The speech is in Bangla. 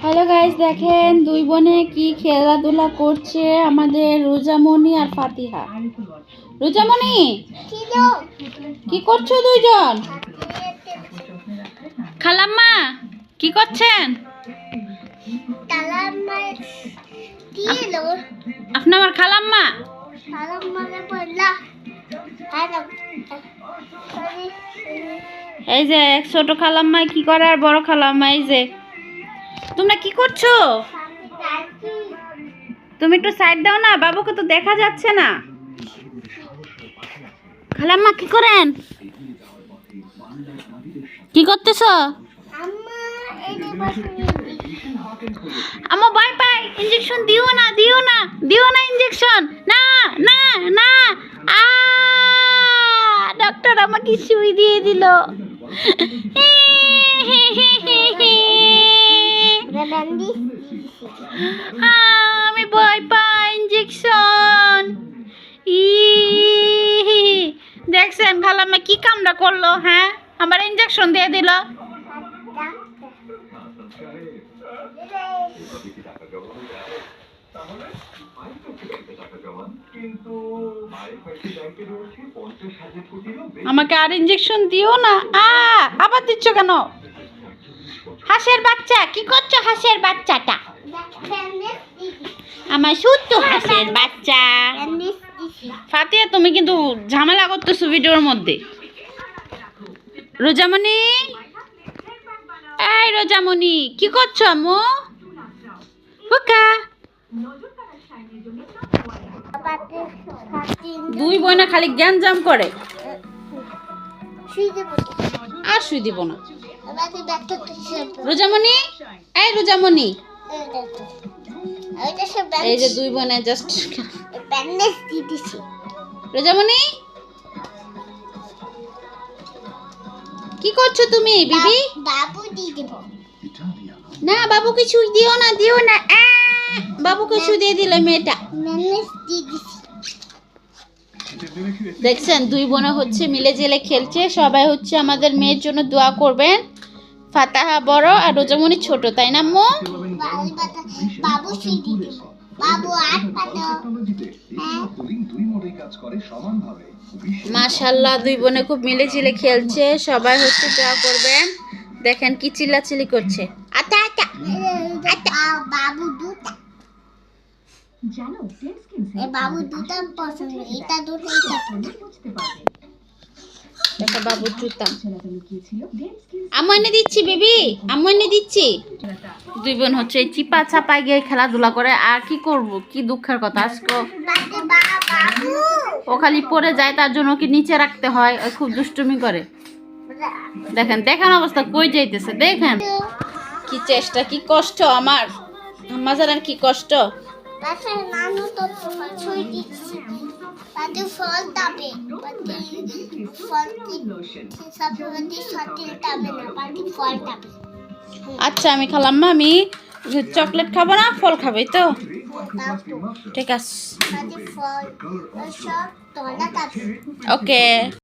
হ্যালো গাইস দেখেন দুই বোনে কি খেলাধুলা করছে আমাদের রোজামণি আর ফাতিহা। রোজামণি কি কি করছ দুইজন? খালাম্মা কি করছেন? আপনি আমার খালাম্মা? এই যে ছোট খালাম্মা কি করে আর বড় খালাম্মা এই যে। তোমরা কি করছ? তুমি একটু সাইড দাও না, বাবুকে তো দেখা যাচ্ছে না। খালাম্মা, কি করেন? কি করতেছো? আমার ভয় পাই ইঞ্জেকশন দিও না দিও না দিও না ইঞ্জেকশন না না না। আ ডক্টর আমাকে সুই দিয়ে দিল। আমি ভয় পাই ইঞ্জেকশন ই, দেখছেন, খালাম্মা কি কামটা করল হ্যাঁ? আমার ইঞ্জেকশন দিয়ে দিল। আমাকে আর ইঞ্জেকশন দিও না। আবার দিচ্ছ কেন? হাঁসের বাচ্চা, কি করছ হাঁসের বাচ্চাটা? আমার শুদ্ধ হাঁসের বাচ্চা। ফাতিয়া, তুমি কিন্তু ঝামেলা করতেছো ভিডিওর মধ্যে। রোজামণি? এই রোজামণি, কি করছ আম্মু? হুকা। দুই বোনা খালি জ্ঞান জাম করে। আর শুই দিব না। রোজামণি, এই রোজামণি। এই যে দুই বোনে জাস্ট রোজামণি কি করছ তুমি বিবি? বাবু দিয়ে দেব। না বাবু কিছু দিও না দিও না। আহ! বাবুকে ছুঁই দিয়ে দিল মেয়েটা। দেখছেন দুই বোনে হচ্ছে মিলে জেলে খেলছে। সবাই হচ্ছে আমাদের মেয়ের জন্য দোয়া করবেন। ফাতাহা বড় আর রোজামণি ছোট তাই না মো বাবু বাবু সুই দিয়ে দেব বাবু আট পাতা হ্যাঁ মাশাল্লাহ দুই বোনে খুব মিলেজিলে খেলছে। সবাই হচ্ছে দোয়া করবেন। দেখেন কি চিল্লাচিল্লি করছে। আটা আটা আ- বাবু দুটা। এ বাবু দুটা পছন্দ এটা দুটো এটা দেখো বাবুর জুতা। আম্মু এনে দিচ্ছি বেবি। আম্মু এনে দিচ্ছি। দুই বোন হচ্ছে এই চিপা চাপায় গিয়ে খেলাধুলা করে। আর কি করব? কি দুঃখের কথা? আজকে বাবু ও খালি পড়ে যায় তার জন্য কি নিচে রাখতে হয় ও খুব দুষ্টুমি করে। দেখেন দেখেন অবস্থা কই যাইতেছে দেখেন। কি চেষ্টা কি কষ্ট আমার। জানেন কি কষ্ট? আচ্ছা আমি খালাম মা আমি চকলেট খাব না ফল খাবে তো। ঠিক আছে বাদে ফল সব তোলা দাবে ওকে